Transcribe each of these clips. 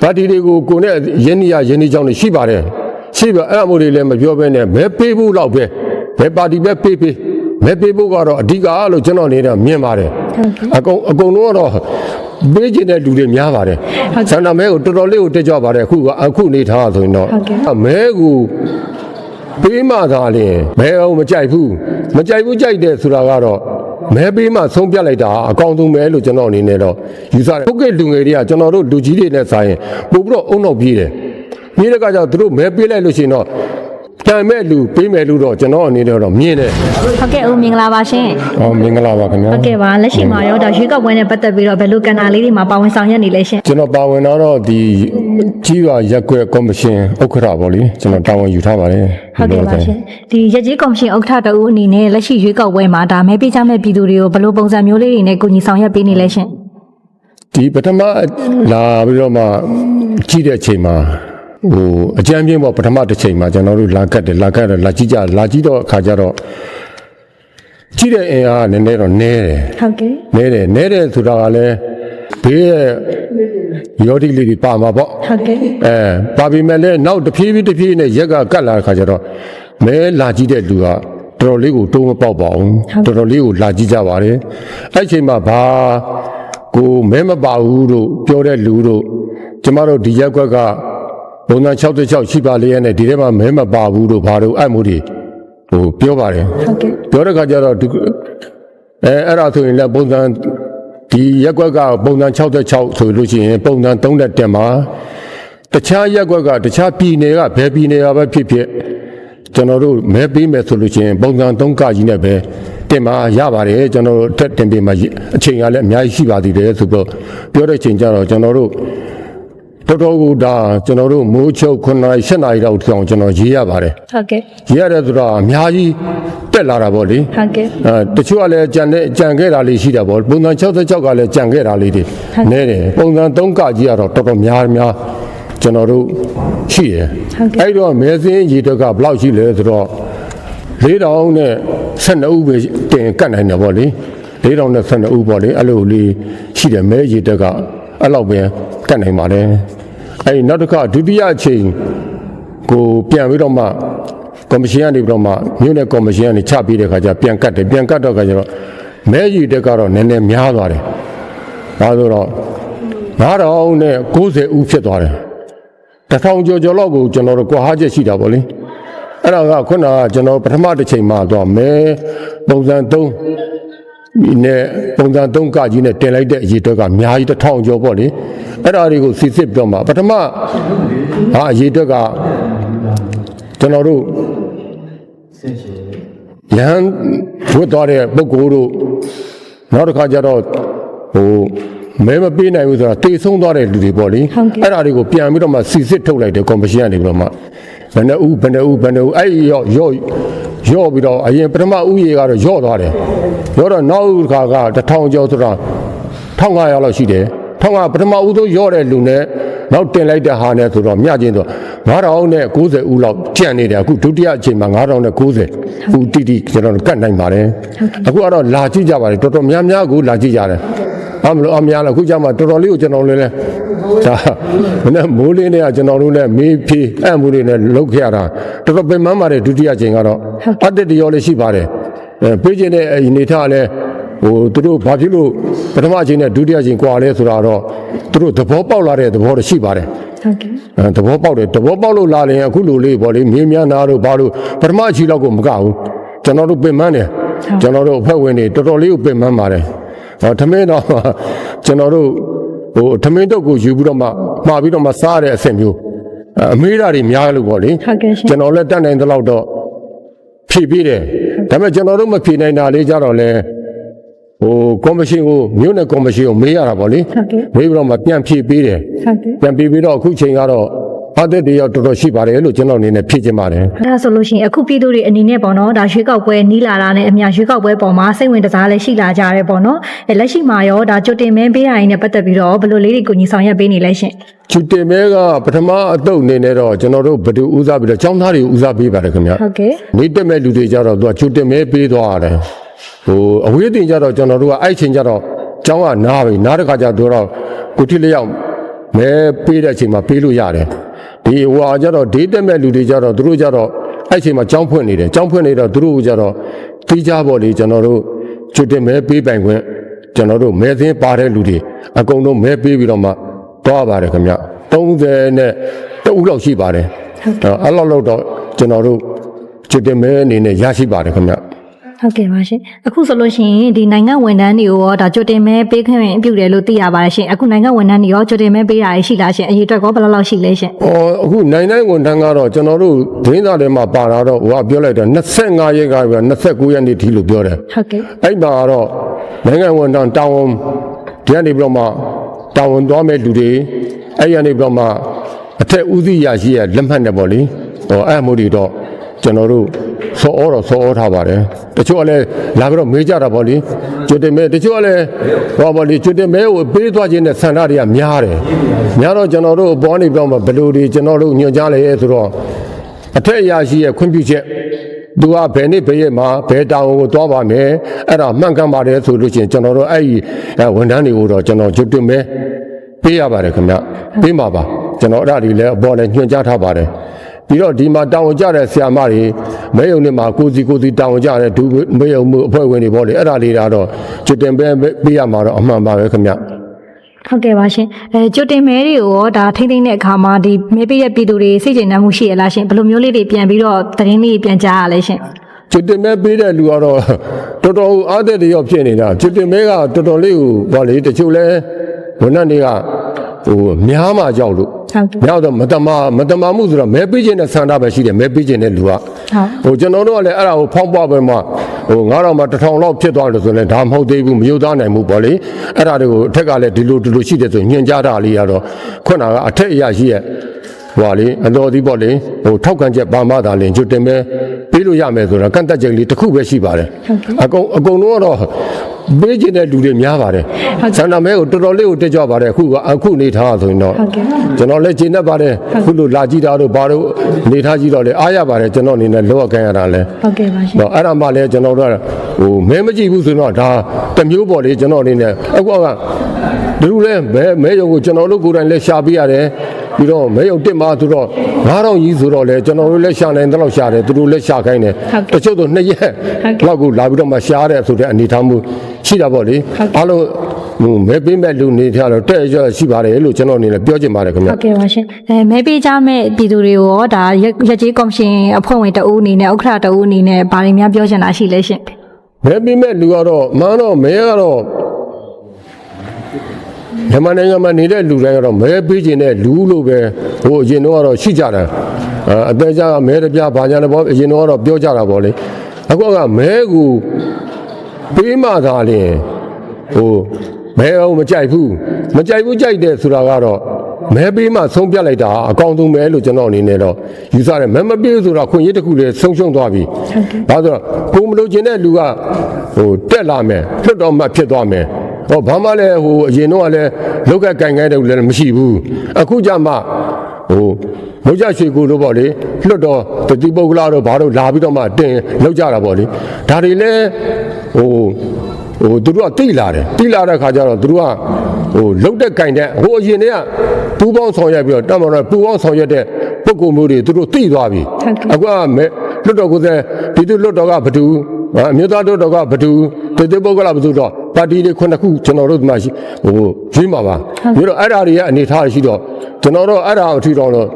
ပါတီတွေကိုကိုနဲ့ရင်းနှီးရရင်းနှီးကြောင်းတွေရှိပါတယ်ရှိပါအဲ့အမှုတွေလည်းမပြောဘဲနဲ့မဲပေးဖို့လောက်ပဲမဲပါတီပဲပေးပေးမဲပေးဖို့ကတော့အဓိကလို့ကျွန်တော်နေတာမြင်ပါတယ်အကုန်အကုန်လုံးကတော့ပေးချင်တဲ့လူတွေများပါတယ်ဆန္ဒမဲကိုတော်တော်လေးကိုတက်ကြွပါတယ်အခုကအခုနေထားဆိုရင်တော့မဲကိုပေးမှသာလေမဲအောင်မကြိုက်ဘူးမကြိုက်ဘူးကြိုက်တယ်ဆိုတာကတော့ မဲပေးမှဆုံးပြတ်လိုက်တာအကောင်းဆုံးပဲလို့ကျွန်တော်အနေနဲ့တော့ယူဆတယ်ဟုတ်ကဲ့လူငယ်တွေကကျွန်တော်တို့လူကြီးတွေနဲ့ဆိုင်ရင်ပို့ပြီးတော့အုံတော့ပြေးတယ်ပြေးတဲ့ကကြောင့်သူတို့မဲပေးလိုက်လို့ရှိရင်တော့ တန်မဲ့လူပေးမဲ့လူတော့ကျွန်တော်အနေနဲ့တော့မြင်တယ်ဟုတ်ကဲ့ဦးမင်္ဂလာပါရှင်ဟောမင်္ဂလာပါခင်ဗျာဟုတ်ကဲ့ပါလက်ရှိမှာရောဒါရွေးကောက်ပွဲနဲ့ပတ်သက်ပြီးတော့ဘယ်လိုကဏ္ဍလေးတွေမှာပါဝင်ဆောင်ရွက်နေလဲရှင်ကျွန်တော်ပါဝင်တော့ဒီကြီးပါရက်ကွက်ကော်မရှင်ဥက္ကဋ္ဌပေါ့လေကျွန်တော်တာဝန်ယူထားပါတယ်ဟုတ်ကဲ့ပါရှင်ဒီရကြီးကော်မရှင်ဥက္ကဋ္ဌတဦးအနေနဲ့လက်ရှိရွေးကောက်ပွဲမှာဒါမဲပေးချမဲ့ပြည်သူတွေကိုဘယ်လိုပုံစံမျိုးလေးတွေနဲ့ကူညီဆောင်ရွက်ပေးနေလဲရှင်ဒီပထမလာပြီးတော့မှကြီးတဲ့အချိန်မှာ ဟိုအကြမ်းပြင်းပေါ့ပထမတစ်ချိန်မှာကျွန်တော်တို့လာကတ်တယ်လာကတ်တယ်လာကြီးကြလာကြီးတော့အခါကျတော့ကြီးတဲ့အင်အားကနည်းနည်းတော့နည်းတယ်ဟုတ်ကဲ့နဲတယ်နဲတယ်ဆိုတာကလည်းဘေးရဲ့ယောဒီလေးတွေပါမှာပေါ့ဟုတ်ကဲ့အဲပါပြီမဲ့လည်းနောက်တစ်ဖြည်းဖြည်းတစ်ဖြည်းနဲ့ရက်ကကတ်လာတဲ့ခါကျတော့မဲလာကြည့်တဲ့လူကတော်တော်လေးကိုတိုးမပေါက်ပါဘူးတော်တော်လေးကိုလာကြည့်ကြပါတယ်အဲ့ချိန်မှာဘာကိုမဲမပါဘူးလို့ပြောတဲ့လူတို့ကျမတို့ဒီရက်ကွက်က ဘုံသား66ရှိပါလေရဲ့နဲ့ဒီထဲမှာမဲမပါဘူးလို့ဘာလို့အဲ့မှုတွေဟိုပြောပါတယ်ဟုတ်ကဲ့ပြောတဲ့ခါကျတော့ဒီအဲအဲ့ဒါဆိုရင်လည်းပုံစံဒီရက်ကွက်ကပုံစံ66ဆိုလို့ရှိရင်ပုံစံ3တက်တက်မှာတခြားရက်ကွက်ကတခြားပြည်နယ်ကဘယ်ပြည်နယ်ကပဲဖြစ်ဖြစ်ကျွန်တော်တို့မဲပေးမယ်ဆိုလို့ရှိရင်ပုံစံ3ကကြီးနဲ့ပဲတင်มาရပါတယ်ကျွန်တော်တို့တက်တင်ပေးမှာအချိန်ကလည်းအများကြီးရှိပါသေးတယ်ဆိုတော့ပြောတဲ့ချိန်ကျတော့ကျွန်တော်တို့ တော်တော်ကိုဒါကျွန်တော်တို့မိုးချုပ်9နာရီ10နာရီလောက်တောင်ကျွန်တော်ရေးရပါတယ်ဟုတ်ကဲ့ရေးရတယ်ဆိုတော့အများကြီးတက်လာတာပေါ့လေဟုတ်ကဲ့အဲတချို့ကလည်းကြံတဲ့ကြံခဲ့တာလေးရှိတာပေါ့ပုံစံ66ကလည်းကြံခဲ့တာလေးတွေနဲတယ်ပုံစံ3ကကြီးကတော့တော်တော်များများကျွန်တော်တို့ရှိတယ်အဲ့တော့မဲစင်းရေတွက်ကဘယ်လောက်ရှိလဲဆိုတော့4000နဲ့12ဦးပဲတင်ကတ်နိုင်တယ်ပေါ့လေ4000နဲ့12ဦးပေါ့လေအဲ့လိုလေးရှိတယ်မဲရေတွက်ကအဲ့လောက်ပဲ ကတ်နိုင်ပါတယ်အဲ့ဒီနောက်တစ်ခါဒုတိယအချိန်ကိုပြန်ပြီးတော့မှကော်မရှင်ကနေပြီးတော့မှမြို့နယ်ကော်မရှင်ကနေချပြီးတဲ့ခါကျပြန်ကတ်တယ်ပြန်ကတ်တော့ခါကျတော့မဲရေတက်ကတော့နည်းနည်းများသွားတယ်ဒါဆိုတော့9000နဲ့90ဦးဖြစ်သွားတယ်တစ်ထောင်ကျော်ကျော်လောက်ကိုကျွန်တော်တို့ကွာဟာချက်ရှိတာပေါ့လေအဲ့ဒါကခုနကကျွန်တော်ပထမတစ်ချိန်မှတော့မဲပုံစံ3ဒီနဲ့ပုံစံ3ကကြီးနဲ့တင်လိုက်တဲ့အရေးအတွက်ကအများကြီးတစ်ထောင်ကျော်ပေါ့လေ အဲ့ဒါတွေကိုစစ်စစ်ပြီးတော့မှပထမဟာအရေးအတွက်ကကျွန်တော်တို့ရဟန်းဝတ်သွားတဲ့ပုဂ္ဂိုလ်တို့နောက်တစ်ခါကျတော့ဟိုမဲမပေးနိုင်ဘူးဆိုတာတေဆုံးသွားတဲ့လူတွေပေါ့လေအဲ့ဒါတွေကိုပြန်ပြီးတော့မှစစ်စစ်ထုတ်လိုက်တယ်ကော်မရှင်ကနေပြီးတော့မှဘယ်နှဦးဘယ်နှဦးဘယ်နှဦးအဲ့ဒီရော့ရော့ရော့ပြီးတော့အရင်ပထမဦးရေကတော့ရော့သွားတယ်ရော့တော့နောက်တစ်ခါကတစ်ထောင်ကျော်ဆိုတာ1500လောက်ရှိတယ် ထောင်ကပထမဦးဆုံးရော့တဲ့လူနဲ့နောက်တင်လိုက်တဲ့ဟာနဲ့ဆိုတော့မြချင်းဆို9000နဲ့90ဦးလောက်ကြံ့နေတယ်အခုဒုတိယအချိန်မှာ9000နဲ့90ဦးတိတိကျွန်တော်တို့ကတ်နိုင်ပါတယ်အခုကတော့လာကြည့်ကြပါတယ်တော်တော်များများကိုလာကြည့်ကြတယ်အမလို့အများလားအခုကျမှတော်တော်လေးကိုကျွန်တော်လည်းလဲဒါမနေ့မိုးလင်းတွေကကျွန်တော်တို့လည်းမေးဖြေအံ့မှုတွေနဲ့လုတ်ခဲ့ရတာတော်တော်ပင်ပန်းပါတယ်ဒုတိယအချိန်ကတော့အတ္တတရောလေးရှိပါတယ်အဲပေးခြင်းတဲ့အနေထားလည်း ဟိုသူတို့ဘာဖြစ်လို့ပထမအချိန်နဲ့ဒုတိယအချိန်ကွာလဲဆိုတာတော့သူတို့သဘောပေါက်လာတဲ့သဘောတော့ရှိပါတယ်ဟုတ်ကဲ့အဲသဘောပေါက်တယ်သဘောပေါက်လို့လာရင်အခုလိုလေးပေါ့လေမင်းများနာတို့ဘာလို့ပထမအချီလောက်ကိုမကဘူးကျွန်တော်တို့ပင်မတယ်ကျွန်တော်တို့အဖွဲ့ဝင်တွေတော်တော်လေးကိုပင်မပါတယ်ဟောထမင်းတော့ကျွန်တော်တို့ဟိုထမင်းတုပ်ကိုယူပြီးတော့မှမှာပြီးတော့မှစားရတဲ့အဆင့်မျိုးအဲအမေးဓာတွေများလို့ပေါ့လေဟုတ်ကဲ့ရှင်ကျွန်တော်လည်းတတ်နိုင်သလောက်တော့ဖြည့်ပြီးတယ်ဒါပေမဲ့ကျွန်တော်တို့မဖြည့်နိုင်တာလေးကြတော့လေ ဟိုကော်မရှင်ကိုမြို့နယ်ကော်မရှင်ကိုမေးရတာပေါ့လေဟုတ်ကဲ့မေးပြီးတော့မှပြန်ဖြည့်ပေးတယ်ဟုတ်ကဲ့ပြန်ပြီးပြီးတော့အခုချိန်ကတော့ဖတ်တဲ့တရောတော်တော်ရှိပါတယ်လို့ကျွန်တော်အနေနဲ့ဖြည့်ချင်ပါတယ်ဒါဆိုလို့ရှိရင်အခုပြည်သူတွေအနေနဲ့ပေါ့နော်ဒါရွေးကောက်ပွဲနီးလာတာနဲ့အများရွေးကောက်ပွဲပေါ်မှာစိတ်ဝင်တစားလည်းရှိလာကြရဲပေါ့နော်အဲလက်ရှိမှာရောဒါကြိုတင်မဲပေးရရင်နဲ့ပတ်သက်ပြီးတော့ဘယ်လိုလေးတွေကိုညီဆောင်ရွက်ပေးနေလဲရှင်ချူတင်မဲကပထမအတုပ်အနေနဲ့တော့ကျွန်တော်တို့ဘယ်သူဦးစားပြီးတော့ចောင်းသားတွေဦးစားပေးပါတယ်ခင်ဗျဟုတ်ကဲ့နေတက်မဲ့လူတွေကြတော့သူကချူတင်မဲပေးသွားရတယ် ဟိုအဝေးတင်ကြတော့ကျွန်တော်တို့ကအဲ့ချိန်ကြတော့ចောင်းကနားပြီနားတဲ့ခါကျတော့ကိုတိလျောက်မဲပေးတဲ့အချိန်မှာပေးလို့ရတယ်ဒီဟိုဟာကြတော့ဒေးတက်မဲ့လူတွေကြတော့သူတို့ကြတော့အဲ့အချိန်မှာကြောင်းဖွင့်နေတယ်ကြောင်းဖွင့်နေတော့သူတို့ကြတော့တီးကြပေါ့လေကျွန်တော်တို့ချွတ်တင်မဲပေးပိုင်ခွင့်ကျွန်တော်တို့မဲသင်းပါတဲ့လူတွေအကုန်လုံးမဲပေးပြီးတော့မှသွားပါတယ်ခင်ဗျ30နဲ့တဦးလောက်ရှိပါတယ်အဲ့လောက်လောက်တော့ကျွန်တော်တို့ချွတ်တင်မဲအနေနဲ့ရရှိပါတယ်ခင်ဗျ ဟုတ်ကဲ့ပါရှင်အခုဆိုလို့ရှိရင်ဒီနိုင်ငံဝန်ထမ်းတွေကိုရောဒါကြိုတင်မဲပေးခွင့်ပြုတယ်လို့သိရပါတယ်ရှင်အခုနိုင်ငံဝန်ထမ်းတွေရောကြိုတင်မဲပေးတာရှိလားရှင်အရေးအတွက်ကောဘယ်လောက်လောက်ရှိလဲရှင်။အော်အခုနိုင်နိုင်ဝန်ထမ်းကတော့ကျွန်တော်တို့ဒင်းသားထဲမှာပါတာတော့ဟိုကပြောလိုက်တော့25ရက်ကပြီး29ရက်နေ့ထိလို့ပြောတယ်ဟုတ်ကဲ့။အဲ့မှာကတော့နိုင်ငံဝန်ထမ်းတာဝန်ဒီကနေပြီးတော့မှတာဝန်သွားမဲ့လူတွေအဲ့ရနေပြီးတော့မှအထက်ဦးစီးရရှိရလက်မှတ်နဲ့ပေါ့လေ။ဟောအဲ့မှုတွေတော့ကျွန်တော်တို့ စောဩတော့စောဩထားပါတယ်။တချို့ကလည်းလာပြီးတော့မေးကြတာပေါ့လေ။ကျွတ်တင်မဲတချို့ကလည်းဟောပေါ့လေကျွတ်တင်မဲကိုပေးသွားခြင်းနဲ့ဆန္ဒတွေကများတယ်။များတော့ကျွန်တော်တို့အပေါ်နေပြီးတော့မှဘယ်လိုတွေကျွန်တော်တို့ညွှန်ကြားလဲဆိုတော့အထက်အရာရှိရဲ့ခွင့်ပြုချက်သူကဘယ်နေ့ဘယ်ရက်မှာဘယ်တောင်ကိုသွားပါမယ်အဲ့ဒါမှန်ကန်ပါတယ်ဆိုလို့ရှိရင်ကျွန်တော်တို့အဲ့ဒီအဲဝန်ထမ်းတွေကိုတော့ကျွန်တော်ကျွတ်တင်မဲပေးရပါတယ်ခင်ဗျပေးမှာပါကျွန်တော်အဲ့ဒါတွေလည်းအပေါ်လည်းညွှန်ကြားထားပါတယ် ပြီးတော့ဒီမှာတောင်းဝန်ကြတဲ့ဆရာမတွေမဲယုံတွေမှာကိုစီကိုစီတောင်းဝန်ကြတဲ့ဒုမဲယုံမှုအဖွဲ့ဝင်တွေပေါ့လေအဲ့ဒါလေးတော့ကျွတ်တင်ပဲပေးရမှာတော့အမှန်ပါပဲခင်ဗျဟုတ်ကဲ့ပါရှင်အဲကြိုတင်မဲတွေကိုရောဒါထိမ့်သိမ့်တဲ့အခါမှာဒီမဲပေးတဲ့ပြည်သူတွေစိတ်ကျေနပ်မှုရှိရလားရှင်ဘယ်လိုမျိုးလေးတွေပြန်ပြီးတော့သတင်းလေးပြန်ကြားရလဲရှင်ကျွတ်တင်မဲပေးတဲ့လူကတော့တော်တော်အားသက်တရောဖြစ်နေတာကျွတ်တင်မဲကတော်တော်လေးကိုဗောလေတချို့လဲဝန်ထမ်းတွေကဟိုများမှကြောက်လို့ ဟုတ်ကဲ့များတော့မတမာမတမာမှုဆိုတော့မဲပေးခြင်းနဲ့ဆန္ဒပဲရှိတယ်မဲပေးခြင်းနဲ့လူကဟုတ်ဟိုကျွန်တော်တို့ကလည်းအဲ့ဒါကိုဖောင်းပွားပဲမှဟို9000မှာ1000လောက်ဖြစ်သွားတယ်ဆိုရင်ဒါမဟုတ်သေးဘူးမယုံသားနိုင်ဘူးပေါ့လေအဲ့ဒါတွေကိုအထက်ကလည်းဒီလိုဒီလိုရှိတယ်ဆိုရင်ညွှန်ကြားတာလေးရတော့ခုနကအထက်အရာရှိရဲ့ဟိုလေအတော်ဒီပေါ့လေဟိုထောက်ခံချက်ပါမသာလင်ကျွတ်တင်မဲ ပေးလို့ရမယ်ဆိုတော့ကန့်တက်ချက်လေးတစ်ခုပဲရှိပါတယ်အကုန်အကုန်လုံးကတော့ပေးခြင်းတဲ့လူတွေများပါတယ်ဆန္ဒမဲကိုတော်တော်လေးကိုတက်ကြွပါတယ်အခုကအခုနေထားဆိုရင်တော့ဟုတ်ကဲ့ကျွန်တော်လည်းကျင့်တတ်ပါတယ်ခုလိုလာကြည့်တာတို့ဘာတို့နေထားကြည့်တော့လေအားရပါတယ်ကျွန်တော်အနေနဲ့လောကခံရတာလဲဟုတ်ကဲ့ပါရှင်တော့အဲ့ဒါမှလည်းကျွန်တော်တို့ကဟိုမဲမကြည့်ဘူးဆိုတော့ဒါတစ်မျိုးပေါ့လေကျွန်တော်အနေနဲ့အခုကဒီလိုလဲမဲမဲရုံကိုကျွန်တော်တို့ကိုယ်တိုင်လည်းရှာပေးရတယ် ပြီးတော့မဲရုံတစ်မှာဆိုတော့9000ကြီးဆိုတော့လေကျွန်တော်တို့လည်းရှာနိုင်တဲ့လောက်ရှာတယ်သူတို့လည်းရှာခိုင်းတယ်တချို့တော့နှစ်ရက်လောက်ကိုလာပြီးတော့မှရှာရတယ်ဆိုတဲ့အနေထားမှုရှိတာပေါ့လေအားလုံးဟိုမဲပေးမဲ့လူနေထားတော့တဲ့ရရှိပါတယ်လို့ကျွန်တော်အနေနဲ့ပြောချင်ပါတယ်ခင်ဗျဟုတ်ကဲ့ပါရှင်အဲမဲပေးကြမဲ့ပြည်သူတွေကိုရောဒါရက်ရက်ကြီးကော်မရှင်အဖွဲ့ဝင်တအူးအနေနဲ့ဥက္ကဋ္ဌတအူးအနေနဲ့ဘာတွေများပြောချင်တာရှိလဲရှင်မဲပြီးမဲ့လူကတော့မန်းတော့မဲကတော့ မြန်မာနိုင်ငံမှာနေတဲ့လူတိုင်းကတော့မဲပေးခြင်းတဲ့လူလို့ပဲဟိုအရင်တော့ကတော့ရှိကြတယ်အဲအသေးကြကမဲတပြဘာညာလည်းပေါ့အရင်တော့ကတော့ပြောကြတာပေါ့လေအခုကမဲကိုပေးမှသာလျင်ဟိုမဲအောင်မကြိုက်ဘူးမကြိုက်ဘူးကြိုက်တယ်ဆိုတာကတော့မဲပေးမှဆုံးပြတ်လိုက်တာအကောင်းဆုံးပဲလို့ကျွန်တော်အနေနဲ့တော့ယူဆတယ်မဲမပေးဘူးဆိုတာခွင့်ရတစ်ခုလေဆုံးရှုံးသွားပြီဘာလို့လဲကိုမလို့ခြင်းတဲ့လူကဟိုတက်လာမယ်လွတ်တော်မှဖြစ်သွားမယ် ဟောဘာမှလည်းဟိုအရင်တော့ကလည်းလောက်ကကင်ခိုင်းတယ်လည်းမရှိဘူးအခုကြမှဟိုမုတ်ကြရွှေကိုတို့ပေါ့လေလွတ်တော်တတိပုဂ္ဂလာတို့ဘာတို့လာပြီးတော့မှတင်လောက်ကြတာပေါ့လေဒါတွေလည်းဟိုဟိုသူတို့ကတိလာတယ်တိလာတဲ့ခါကျတော့သူတို့ကဟိုလုတ်တဲ့ကင်တဲ့ဟိုအရင်တည်းကပူပေါင်းဆောင်ရွက်ပြီးတော့တမန်တော်ပူပေါင်းဆောင်ရွက်တဲ့ပုဂ္ဂိုလ်မျိုးတွေသူတို့သိသွားပြီအခုကမဲလွတ်တော်ကိုယ်စားပြည်သူလွတ်တော်ကဘသူအမျိုးသားလွတ်တော်ကဘသူတေတေပုဂ္ဂလဘသူတော့ ပါတီတွေခုနှစ်ခုကျွန်တော်တို့ဒီမှာရှိဟိုရွေးမှာပါပြီးတော့အဲ့ဓာတွေရဲ့အနေထားရှိတော့ကျွန်တော်တို့အဲ့ဓာအထီတော်တော့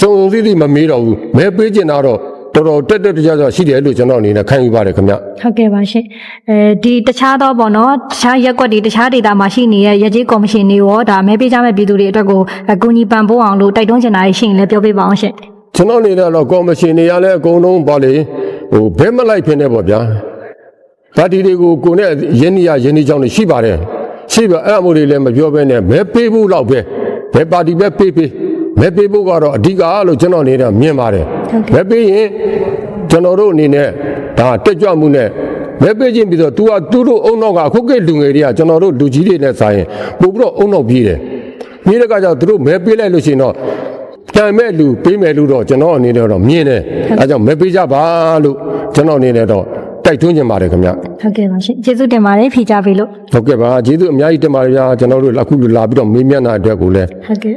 စုံစုံစည်းစည်းမမေးတော့ဘူးမဲပေးကျင်တာတော့တော်တော်တက်တက်ကြကြရှိတယ်လို့ကျွန်တော်အနေနဲ့ခံယူပါတယ်ခင်ဗျဟုတ်ကဲ့ပါရှင်အဲဒီတခြားသောပေါ့နော်တခြားရက်ကွက်တွေတခြားဒေတာမှာရှိနေတဲ့ရက်ကြီးကော်မရှင်တွေရောဒါမဲပေးကြမဲ့ပြည်သူတွေအတွက်ကိုအကူအညီပံ့ပိုးအောင်လို့တိုက်တွန်းချင်တာရှိရင်လည်းပြောပြပါအောင်ရှင်ကျွန်တော်အနေနဲ့တော့ကော်မရှင်တွေကလည်းအကုန်လုံးပါလေဟိုဘဲမလိုက်ဖြစ်နေပေါ့ဗျာ ပါတီတွေကိုကိုနဲ့ရင်းနှီးရရင်းနှီးကြောင်းတွေရှိပါတယ်ရှိပါအဲ့အမှုတွေလည်းမပြောဘဲနဲ့မဲပေးဖို့လောက်ပဲဘယ်ပါတီပဲပေးပေးမဲပေးဖို့ကတော့အဓိကလို့ကျွန်တော်အနေနဲ့မြင်ပါတယ်မဲပေးရင်ကျွန်တော်တို့အနေနဲ့ဒါတက်ကြွမှုနဲ့မဲပေးခြင်းပြီးတော့ तू ကသူတို့အုံနောက်ကအခုကိလူငယ်တွေကကျွန်တော်တို့လူကြီးတွေနဲ့ဆိုင်ရင်ပို့ပြီးတော့အုံနောက်ပြေးတယ်ပြေးတဲ့ကကြောင့်သူတို့မဲပေးလိုက်လို့ရှိရင်တော့ကြံမဲ့လူပေးမဲ့လူတော့ကျွန်တော်အနေနဲ့တော့မြင်တယ်အဲဒါကြောင့်မပေးကြပါလို့ကျွန်တော်အနေနဲ့တော့ဟ တိုက်တွန်းချင်ပါတယ်ခင်ဗျဟုတ်ကဲ့ပါရှင်ကျေးဇူးတင်ပါတယ်ဖြေကြပြီလို့ဟုတ်ကဲ့ပါကျေးဇူးအများကြီးတင်ပါတယ်ဗျာကျွန်တော်တို့အခုလာပြီးတော့မေးမြန်းတာအတွက်ကိုလည်းဟုတ်ကဲ့